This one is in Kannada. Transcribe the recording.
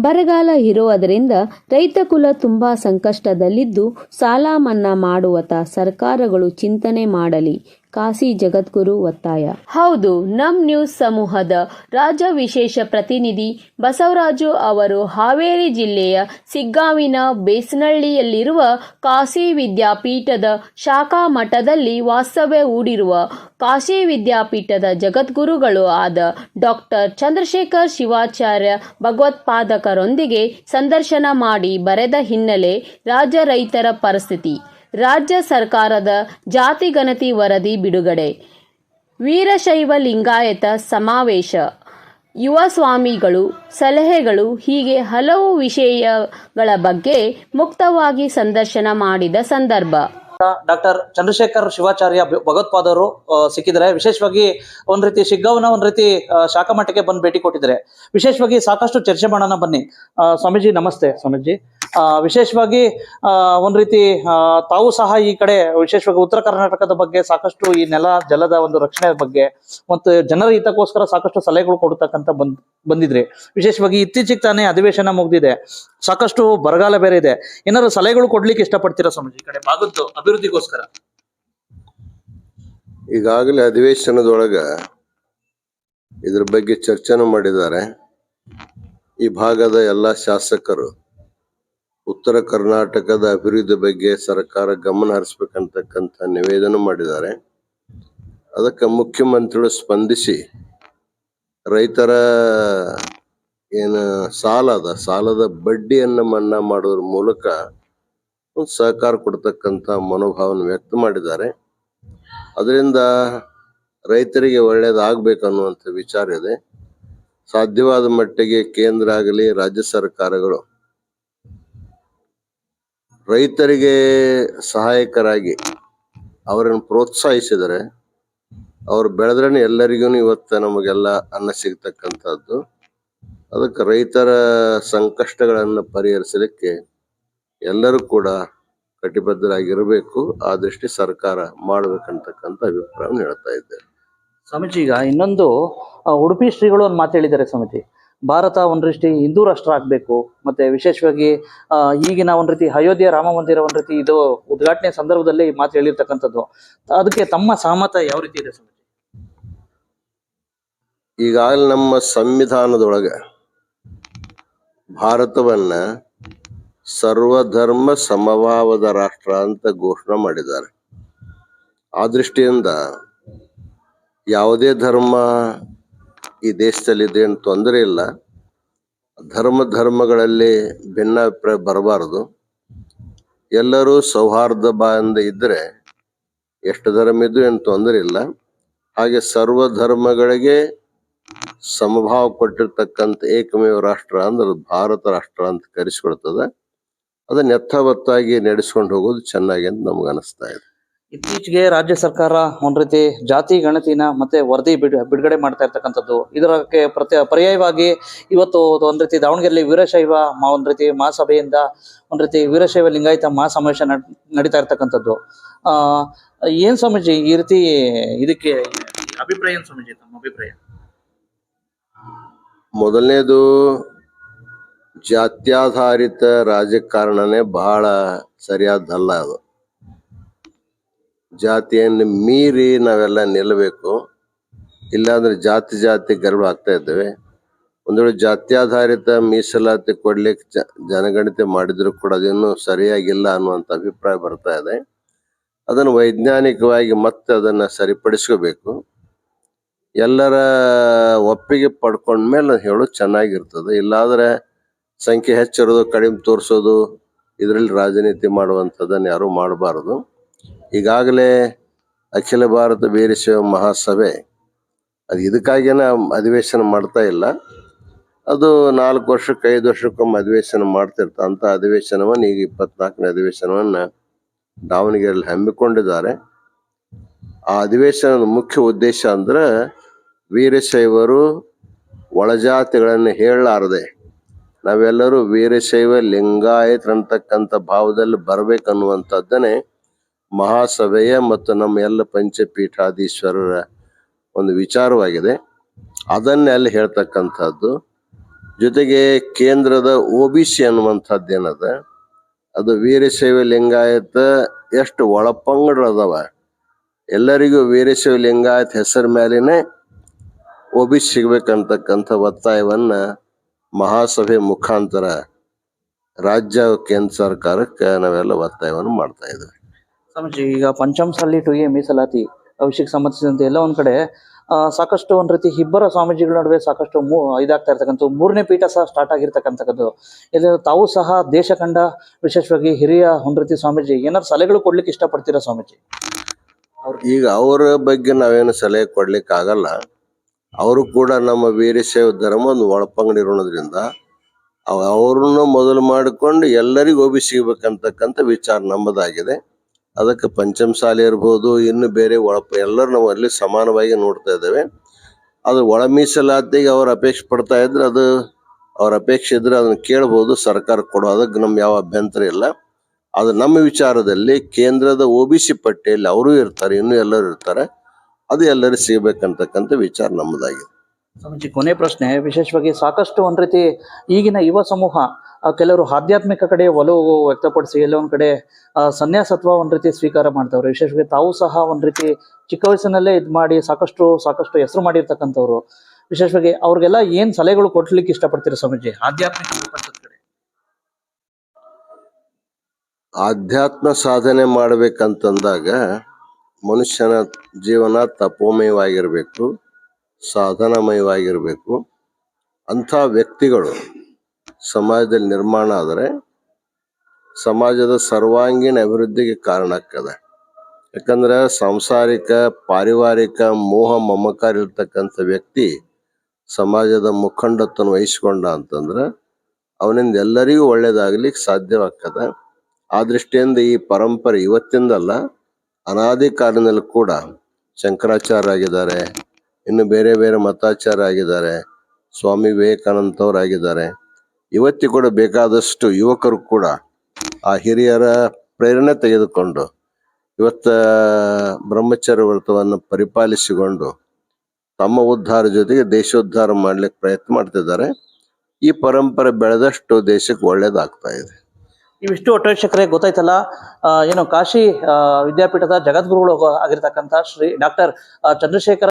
ಬರಗಾಲ ಇರುವುದರಿಂದ ರೈತ ಕುಲ ತುಂಬ ಸಂಕಷ್ಟದಲ್ಲಿದ್ದು ಸಾಲ ಮನ್ನಾ ಮಾಡುವತ ಸರ್ಕಾರಗಳು ಚಿಂತನೆ ಮಾಡಲಿ. ಕಾಶಿ ಜಗದ್ಗುರು ಒತ್ತಾಯ. ಹೌದು, ನಮ್ ನ್ಯೂಸ್ ಸಮೂಹದ ರಾಜ್ಯ ವಿಶೇಷ ಪ್ರತಿನಿಧಿ ಬಸವರಾಜು ಅವರು ಹಾವೇರಿ ಜಿಲ್ಲೆಯ ಸಿಗ್ಗಾವಿನ ಬೇಸನಹಳ್ಳಿಯಲ್ಲಿರುವ ಕಾಶಿ ವಿದ್ಯಾಪೀಠದ ಶಾಖಾ ಮಠದಲ್ಲಿ ವಾಸ್ತವ್ಯ ಹೂಡಿರುವ ಕಾಶಿ ವಿದ್ಯಾಪೀಠದ ಜಗದ್ಗುರುಗಳು ಆದ ಡಾಕ್ಟರ್ ಚಂದ್ರಶೇಖರ್ ಶಿವಾಚಾರ್ಯ ಭಗವತ್ಪಾದಕರೊಂದಿಗೆ ಸಂದರ್ಶನ ಮಾಡಿ ಬರೆದ ಹಿನ್ನೆಲೆ ರಾಜ್ಯ ರೈತರ ಪರಿಸ್ಥಿತಿ. ರಾಜ್ಯ ಸರ್ಕಾರದ ಜಾತಿ ಗಣತಿ ವರದಿ ಬಿಡುಗಡೆ. ವೀರಶೈವ ಲಿಂಗಾಯತ ಸಮಾವೇಶ. ಯುವ ಸ್ವಾಮಿಗಳು ಸಲಹೆಗಳು ಹೀಗೆ ಹಲವು ವಿಷಯಗಳ ಬಗ್ಗೆ ಮುಕ್ತವಾಗಿ ಸಂದರ್ಶನ ಮಾಡಿದ ಸಂದರ್ಭ. ಡಾಕ್ಟರ್ ಚಂದ್ರಶೇಖರ್ ಶಿವಾಚಾರ್ಯ ಭಗವತ್ಪಾದರು ಆ, ವಿಶೇಷವಾಗಿ ಒಂದ್ ರೀತಿ ಶಿಗ್ಗಾವ್ನ ಒಂದ್ ರೀತಿ ಶಾಖಾ ಮಠಕ್ಕೆ ಬಂದು ಭೇಟಿ ಕೊಟ್ಟಿದ್ರೆ ವಿಶೇಷವಾಗಿ ಸಾಕಷ್ಟು ಚರ್ಚೆ ಮಾಡೋಣ ಬನ್ನಿ. ಸ್ವಾಮೀಜಿ ನಮಸ್ತೆ ಸ್ವಾಮೀಜಿ. ವಿಶೇಷವಾಗಿ ಒಂದು ರೀತಿ ತಾವು ಸಹ ಈ ಕಡೆ, ವಿಶೇಷವಾಗಿ ಉತ್ತರ ಕರ್ನಾಟಕದ ಬಗ್ಗೆ ಸಾಕಷ್ಟು ಈ ನೆಲ ಜಲದ ಒಂದು ರಕ್ಷಣೆ ಬಗ್ಗೆ ಮತ್ತು ಜನರ ಹಿತಕ್ಕೋಸ್ಕರ ಸಾಕಷ್ಟು ಸಲಹೆಗಳು ಕೊಡ್ತಕ್ಕಂತ ಬಂದ್, ಬಂದಿದ್ರಿ. ವಿಶೇಷವಾಗಿ ಇತ್ತೀಚೆಗೆ ತಾನೇ ಅಧಿವೇಶನ ಮುಗ್ದಿದೆ. ಸಾಕಷ್ಟು ಬರಗಾಲ ಬೇರೆ ಇದೆ. ಏನಾದ್ರು ಸಲಹೆಗಳು ಕೊಡ್ಲಿಕ್ಕೆ ಇಷ್ಟಪಡ್ತೀರಾ ಸ್ವಾಮೀಜಿ ಈ ಕಡೆ ಭಾಗದ್ದು ಅಭಿವೃದ್ಧಿಗೋಸ್ಕರ? ಈಗಾಗಲೇ ಅಧಿವೇಶನದೊಳಗ ಇದ್ರ ಬಗ್ಗೆ ಚರ್ಚೆನೂ ಮಾಡಿದ್ದಾರೆ. ಈ ಭಾಗದ ಎಲ್ಲ ಶಾಸಕರು ಉತ್ತರ ಕರ್ನಾಟಕದ ಅಭಿವೃದ್ಧಿ ಬಗ್ಗೆ ಸರ್ಕಾರ ಗಮನ ಹರಿಸ್ಬೇಕಂತಕ್ಕಂಥ ನಿವೇದನೆ ಮಾಡಿದ್ದಾರೆ. ಅದಕ್ಕೆ ಮುಖ್ಯಮಂತ್ರಿಗಳು ಸ್ಪಂದಿಸಿ ರೈತರ ಏನು ಸಾಲದ ಸಾಲದ ಬಡ್ಡಿಯನ್ನು ಮನ್ನಾ ಮಾಡೋದ್ರ ಮೂಲಕ ಒಂದು ಸಹಕಾರ ಕೊಡ್ತಕ್ಕಂಥ ಮನೋಭಾವನ ವ್ಯಕ್ತ ಮಾಡಿದ್ದಾರೆ. ಅದರಿಂದ ರೈತರಿಗೆ ಒಳ್ಳೆಯದಾಗಬೇಕು ಅನ್ನುವಂಥ ವಿಚಾರ ಇದೆ. ಸಾಧ್ಯವಾದ ಮಟ್ಟಿಗೆ ಕೇಂದ್ರ ಆಗಲಿ, ರಾಜ್ಯ ಸರ್ಕಾರಗಳು ರೈತರಿಗೆ ಸಹಾಯಕರಾಗಿ ಅವರನ್ನು ಪ್ರೋತ್ಸಾಹಿಸಿದರೆ ಅವ್ರು ಬೆಳೆದ್ರೆ ಎಲ್ಲರಿಗೂ ಇವತ್ತು ನಮಗೆಲ್ಲ ಅನ್ನ ಸಿಗ್ತಕ್ಕಂಥದ್ದು. ಅದಕ್ಕೆ ರೈತರ ಸಂಕಷ್ಟಗಳನ್ನು ಪರಿಹರಿಸಲಿಕ್ಕೆ ಎಲ್ಲರೂ ಕೂಡ ಕಟಿಬದ್ಧರಾಗಿರಬೇಕು. ಆ ದೃಷ್ಟಿ ಸರ್ಕಾರ ಮಾಡಬೇಕಂತಕ್ಕಂಥ ಅಭಿಪ್ರಾಯವನ್ನು ಹೇಳ್ತಾ ಇದ್ದೇವೆ ಸ್ವಾಮೀಜಿ, ಈಗ ಇನ್ನೊಂದು ಉಡುಪಿ ಶ್ರೀಗಳು ಒಂದು ಮಾತು ಹೇಳಿದ್ದಾರೆ ಸ್ವಾಮೀಜಿ. ಭಾರತ ಒಂದ್ ರೀತಿ ಹಿಂದೂ ರಾಷ್ಟ್ರ ಆಗ್ಬೇಕು, ಮತ್ತೆ ವಿಶೇಷವಾಗಿ ಈಗಿನ ಒಂದು ರೀತಿ ಅಯೋಧ್ಯೆ ರಾಮ ಮಂದಿರ ಒಂದ್ ರೀತಿ ಇದು ಉದ್ಘಾಟನೆ ಸಂದರ್ಭದಲ್ಲಿ ಮಾತು ಹೇಳಿರ್ತಕ್ಕಂಥದ್ದು. ಅದಕ್ಕೆ ತಮ್ಮ ಸಹಮತ ಯಾವ ರೀತಿ ಇದೆ ಸ್ವಾಮೀಜಿ? ಈಗಾಗಲೇ ನಮ್ಮ ಸಂವಿಧಾನದೊಳಗೆ ಭಾರತವನ್ನ ಸರ್ವಧರ್ಮ ಸಮಭಾವದ ರಾಷ್ಟ್ರ ಅಂತ ಘೋಷಣೆ ಮಾಡಿದ್ದಾರೆ. ಆ ದೃಷ್ಟಿಯಿಂದ ಯಾವುದೇ ಧರ್ಮ ಈ ದೇಶದಲ್ಲಿ ಇದೇನು ತೊಂದರೆ ಇಲ್ಲ. ಧರ್ಮ ಧರ್ಮಗಳಲ್ಲಿ ಭಿನ್ನಾಭಿಪ್ರಾಯ ಬರಬಾರದು. ಎಲ್ಲರೂ ಸೌಹಾರ್ದ ಬಾಂಧ ಇದ್ದರೆ ಎಷ್ಟು ಧರ್ಮ ಇದ್ದು ಏನು ತೊಂದರೆ ಇಲ್ಲ. ಹಾಗೆ ಸರ್ವ ಧರ್ಮಗಳಿಗೆ ಸಮಭಾವ ಕೊಟ್ಟಿರ್ತಕ್ಕಂಥ ಏಕಮೇವ ರಾಷ್ಟ್ರ ಅಂದ್ರೆ ಭಾರತ ರಾಷ್ಟ್ರ ಅಂತ ಕರೆಸಿಕೊಡ್ತದೆ ಅದನ್ನ ಎತ್ತವತ್ತಾಗಿ ನಡೆಸ್ಕೊಂಡು ಹೋಗೋದು ಚೆನ್ನಾಗಿ ಅಂತ ನಮ್ಗೆ ಅನಿಸ್ತಾ ಇದೆ. ಇತ್ತೀಚೆಗೆ ರಾಜ್ಯ ಸರ್ಕಾರ ಒಂದ್ ರೀತಿ ಜಾತಿ, ಗಣತಿನ ಮತ್ತೆ ವರದಿ ಬಿಡ್, ಬಿಡುಗಡೆ ಮಾಡ್ತಾ ಇರ್ತಕ್ಕಂಥದ್ದು. ಇದಕ್ಕೆ ಪ್ರತ್ಯ, ಪರ್ಯಾಯವಾಗಿ ಇವತ್ತು ಒಂದ್ ರೀತಿ ದಾವಣಗೆರೆಯಲ್ಲಿ ವೀರಶೈವ ಒಂದ್ ರೀತಿ ಮಹಾಸಭೆಯಿಂದ ಒಂದ್ ರೀತಿ ವೀರಶೈವ ಲಿಂಗಾಯತ ಮಹಾಸಮಾವೇಶ ನಡ್- ನಡೀತಾ ಇರ್ತಕ್ಕಂಥದ್ದು. ಆ, ಏನ್ ಸ್ವಾಮೀಜಿ ಈ ರೀತಿ ಇದಕ್ಕೆ ಅಭಿಪ್ರಾಯ ಏನ್ ಸ್ವಾಮೀಜಿ, ತಮ್ಮ ಅಭಿಪ್ರಾಯ? ಮೊದಲನೇದು ಜಾತ್ಯಾಧಾರಿತ ರಾಜಕಾರಣನೇ ಬಹಳ ಸರಿಯಾದಲ್ಲ ಅದು. ಜಾತಿಯನ್ನು ಮೀರಿ ನಾವೆಲ್ಲ ನಿಲ್ಲಬೇಕು. ಇಲ್ಲಾಂದ್ರೆ ಜಾತಿ ಜಾತಿ ಗರ್ವ ಆಗ್ತಾ ಇದ್ದೇವೆ. ಒಂದು ವೇಳೆ ಜಾತ್ಯಾಧಾರಿತ ಮೀಸಲಾತಿ ಕೊಡ್ಲಿಕ್ಕೆ ಜ, ಜನಗಣತಿ ಮಾಡಿದ್ರು ಕೂಡ ಅದೇನು ಸರಿಯಾಗಿಲ್ಲ ಅನ್ನುವಂಥ ಅಭಿಪ್ರಾಯ ಬರ್ತಾ ಇದೆ. ಅದನ್ನು ವೈಜ್ಞಾನಿಕವಾಗಿ ಮತ್ತೆ ಅದನ್ನು ಸರಿಪಡಿಸ್ಕೋಬೇಕು. ಎಲ್ಲರ ಒಪ್ಪಿಗೆ ಪಡ್ಕೊಂಡ್ಮೇಲೆ ಹೇಳೋದು ಚೆನ್ನಾಗಿರ್ತದೆ. ಇಲ್ಲಾಂದ್ರೆ ಸಂಖ್ಯೆ ಹೆಚ್ಚಿರೋದು, ಕಡಿಮೆ ತೋರಿಸೋದು, ಇದರಲ್ಲಿ ರಾಜನೀತಿ ಮಾಡುವಂಥದ್ದನ್ನು ಯಾರೂ ಮಾಡಬಾರದು. ಈಗಾಗಲೇ ಅಖಿಲ ಭಾರತ ವೀರಶೈವ ಮಹಾಸಭೆ, ಅದು ಇದಕ್ಕಾಗಿನ ಅಧಿವೇಶನ ಮಾಡ್ತಾ ಇಲ್ಲ. ಅದು ನಾಲ್ಕು ವರ್ಷಕ್ಕೆ ಐದು ವರ್ಷಕ್ಕೊಮ್ಮೆ ಅಧಿವೇಶನ ಮಾಡ್ತಿರ್ತ ಅಂಥ ಅಧಿವೇಶನವನ್ನು, ಈಗ ಇಪ್ಪತ್ನಾಲ್ಕನೇ ಅಧಿವೇಶನವನ್ನು ದಾವಣಗೆರೆಯಲ್ಲಿ ಹಮ್ಮಿಕೊಂಡಿದ್ದಾರೆ. ಆ ಅಧಿವೇಶನದ ಮುಖ್ಯ ಉದ್ದೇಶ ಅಂದ್ರೆ ವೀರಶೈವರು ಒಳಜಾತಿಗಳನ್ನು ಹೇಳಲಾರದೆ, ನಾವೆಲ್ಲರೂ ವೀರಶೈವ ಲಿಂಗಾಯತರಂತಕ್ಕಂಥ ಭಾವದಲ್ಲಿ ಬರ್ಬೇಕನ್ನುವಂಥದ್ದನ್ನೇ ಮಹಾಸಭೆಯ ಮತ್ತು ನಮ್ಮ ಎಲ್ಲ ಪಂಚಪೀಠಾಧೀಶ್ವರರ ಒಂದು ವಿಚಾರವಾಗಿದೆ. ಅದನ್ನೇ ಅಲ್ಲಿ ಹೇಳ್ತಕ್ಕಂಥದ್ದು. ಜೊತೆಗೆ ಕೇಂದ್ರದ ಒ ಬಿ ಸಿ ಅನ್ನುವಂಥದ್ದು ಏನದ ಅದು ವೀರಶೈವ ಲಿಂಗಾಯತ ಎಷ್ಟು ಒಳಪಂಗಡದವ ಎಲ್ಲರಿಗೂ ವೀರಶೈವ ಲಿಂಗಾಯತ ಹೆಸರ ಮೇಲೇನೆ ಒ ಬಿ ಸಿ ಸಿಗ್ಬೇಕಂತಕ್ಕಂಥ ಒತ್ತಾಯವನ್ನು ಮಹಾಸಭೆ ಮುಖಾಂತರ ರಾಜ್ಯ ಕೇಂದ್ರ ಸರ್ಕಾರಕ್ಕೆ ನಾವೆಲ್ಲ ಒತ್ತಾಯವನ್ನು ಮಾಡ್ತಾ ಇದ್ದೇವೆ. ಸ್ವಾಮೀಜಿ ಈಗ ಪಂಚಮಸಲ್ಲಿ ಟು ಎ ಮೀಸಲಾತಿ ವಿಷಯಕ್ಕೆ ಸಂಬಂಧಿಸಿದಂತೆ ಎಲ್ಲ ಒಂದ್ ಕಡೆ ಸಾಕಷ್ಟು ಒಂದ್ ರೀತಿ ಇಬ್ಬರ ಸ್ವಾಮೀಜಿಗಳ ನಡುವೆ ಸಾಕಷ್ಟು ಮೂ, ಇದಾಗ್ತಾ ಇರ್ತಕ್ಕಂಥ ಮೂರನೇ ಪೀಠ ಸಹ ಸ್ಟಾರ್ಟ್ ಆಗಿರ್ತಕ್ಕಂಥದ್ದು. ಇದು ತಾವು ಸಹ ದೇಶ ಕಂಡ, ವಿಶೇಷವಾಗಿ ಹಿರಿಯ ಒಂದ್ ಸ್ವಾಮೀಜಿ, ಏನಾದ್ರು ಸಲಹೆಗಳು ಕೊಡ್ಲಿಕ್ಕೆ ಇಷ್ಟಪಡ್ತೀರಾ ಸ್ವಾಮೀಜಿ? ಈಗ ಅವರ ಬಗ್ಗೆ ನಾವೇನು ಸಲಹೆ ಕೊಡ್ಲಿಕ್ಕೆ ಆಗಲ್ಲ ಅವರು ಕೂಡ ನಮ್ಮ ವೀರಶೈವ ಧರ್ಮ ಒಂದು ಒಳಪಂಗಡಿ ಇರೋದ್ರಿಂದ ಅವ- ಅವ್ರನ್ನ ಮೊದಲು ಮಾಡಿಕೊಂಡು ಎಲ್ಲರಿಗೂ ಒಬ್ಬಿ ಸಿಗ್ಬೇಕಂತಕ್ಕಂಥ ವಿಚಾರ ನಮ್ಮದಾಗಿದೆ. ಅದಕ್ಕೆ ಶಾಲೆ ಇರ್ಬೋದು, ಇನ್ನು ಬೇರೆ ಒಳ ಎಲ್ಲರೂ ನಾವು ಅಲ್ಲಿ ಸಮಾನವಾಗಿ ನೋಡ್ತಾ ಇದ್ದೇವೆ. ಅದು ಒಳ ಮೀಸಲಾತಿಗೆ ಅವ್ರು ಅಪೇಕ್ಷೆ ಪಡ್ತಾ ಇದ್ರೆ ಅದು ಅವ್ರ ಅಪೇಕ್ಷೆ ಇದ್ರೆ ಅದನ್ನ ಕೇಳ್ಬೋದು, ಸರ್ಕಾರ ಕೊಡೋ ಅದಕ್ಕೆ ನಮ್ಗೆ ಯಾವ ಅಭ್ಯಂತರ ಇಲ್ಲ. ಅದು ನಮ್ಮ ವಿಚಾರದಲ್ಲಿ ಕೇಂದ್ರದ ಒ ಬಿ ಸಿ ಪಟ್ಟಿಯಲ್ಲಿ ಅವರು ಇರ್ತಾರೆ, ಇನ್ನೂ ಎಲ್ಲರೂ ಇರ್ತಾರೆ. ಅದು ಎಲ್ಲರಿಗೂ ಸಿಗಬೇಕಂತಕ್ಕಂಥ ವಿಚಾರ ನಮ್ಮದಾಗಿದೆ. ಸ್ವಾಮೀಜಿ, ಕೊನೆ ಪ್ರಶ್ನೆ, ವಿಶೇಷವಾಗಿ ಸಾಕಷ್ಟು ಒಂದು ರೀತಿ ಈಗಿನ ಯುವ ಸಮೂಹ ಕೆಲವರು ಆಧ್ಯಾತ್ಮಿಕ ಕಡೆ ಒಲವು ವ್ಯಕ್ತಪಡಿಸಿ ಎಲ್ಲ ಒಂದ್ ಕಡೆ ಸನ್ಯಾಸತ್ವ ಒಂದ್ ರೀತಿ ಸ್ವೀಕಾರ ಮಾಡ್ತಾವ್ರು. ವಿಶೇಷವಾಗಿ ತಾವು ಸಹ ಒಂದ್ ರೀತಿ ಚಿಕ್ಕ ವಯಸ್ಸಿನಲ್ಲೇ ಇದ್ ಮಾಡಿ, ಸಾಕಷ್ಟು ಸಾಕಷ್ಟು ಹೆಸರು ಮಾಡಿರ್ತಕ್ಕಂಥವ್ರು. ವಿಶೇಷವಾಗಿ ಅವ್ರಿಗೆಲ್ಲ ಏನ್ ಸಲಹೆಗಳು ಕೊಡ್ಲಿಕ್ಕೆ ಇಷ್ಟಪಡ್ತೀರಾ ಸ್ವಾಮೀಜಿ? ಆಧ್ಯಾತ್ಮಿಕ ಕಡೆ. ಆಧ್ಯಾತ್ಮ ಸಾಧನೆ ಮಾಡ್ಬೇಕಂತಂದಾಗ ಮನುಷ್ಯನ ಜೀವನ ತಪೋಮಯವಾಗಿರಬೇಕು, ಸಾಧನಮಯವಾಗಿರಬೇಕು. ಅಂಥ ವ್ಯಕ್ತಿಗಳು ಸಮಾಜದಲ್ಲಿ ನಿರ್ಮಾಣ ಆದರೆ ಸಮಾಜದ ಸರ್ವಾಂಗೀಣ ಅಭಿವೃದ್ಧಿಗೆ ಕಾರಣ ಆಗ್ತದೆ ಯಾಕಂದ್ರೆ ಸಾಂಸಾರಿಕ, ಪಾರಿವಾರಿಕ, ಮೋಹ, ಮಮಕಾರ ಇರ್ತಕ್ಕಂಥ ವ್ಯಕ್ತಿ ಸಮಾಜದ ಮುಖಂಡತ್ವ ವಹಿಸಿಕೊಂಡ ಅಂತಂದ್ರೆ ಅವನಿಂದ ಎಲ್ಲರಿಗೂ ಒಳ್ಳೇದಾಗ್ಲಿಕ್ಕೆ ಸಾಧ್ಯವಾಗ್ತದೆ. ಆ ದೃಷ್ಟಿಯಿಂದ ಈ ಪರಂಪರೆ ಇವತ್ತಿಂದಲ್ಲ, ಅನಾದಿ ಕಾಲದಲ್ಲಿ ಕೂಡ ಶಂಕರಾಚಾರ್ಯ ಆಗಿದ್ದಾರೆ, ಇನ್ನು ಬೇರೆ ಬೇರೆ ಮತಾಚಾರ ಆಗಿದ್ದಾರೆ, ಸ್ವಾಮಿ ವಿವೇಕಾನಂದವರಾಗಿದ್ದಾರೆ ಇವತ್ತಿ ಕೂಡ ಬೇಕಾದಷ್ಟು ಯುವಕರು ಕೂಡ ಆ ಹಿರಿಯರ ಪ್ರೇರಣೆ ತೆಗೆದುಕೊಂಡು ಇವತ್ತ ಬ್ರಹ್ಮಚರ್ಯ ವ್ರತವನ್ನು ಪರಿಪಾಲಿಸಿಕೊಂಡು ತಮ್ಮ ಉದ್ಧಾರ ಜೊತೆಗೆ ದೇಶೋದ್ಧಾರ ಮಾಡ್ಲಿಕ್ಕೆ ಪ್ರಯತ್ನ ಮಾಡ್ತಿದ್ದಾರೆ. ಈ ಪರಂಪರೆ ಬೆಳೆದಷ್ಟು ದೇಶಕ್ಕೆ ಒಳ್ಳೇದಾಗ್ತಾ ಇದೆ. ಇವಿಷ್ಟು ಒಟ್ಟು ವೀಕ್ಷಕರೇ, ಗೊತ್ತಾಯ್ತಲ್ಲ ಏನು ಕಾಶಿ ವಿದ್ಯಾಪೀಠದ ಜಗದ್ಗುರುಗಳು ಆಗಿರ್ತಕ್ಕಂಥ ಶ್ರೀ ಡಾಕ್ಟರ್ ಚಂದ್ರಶೇಖರ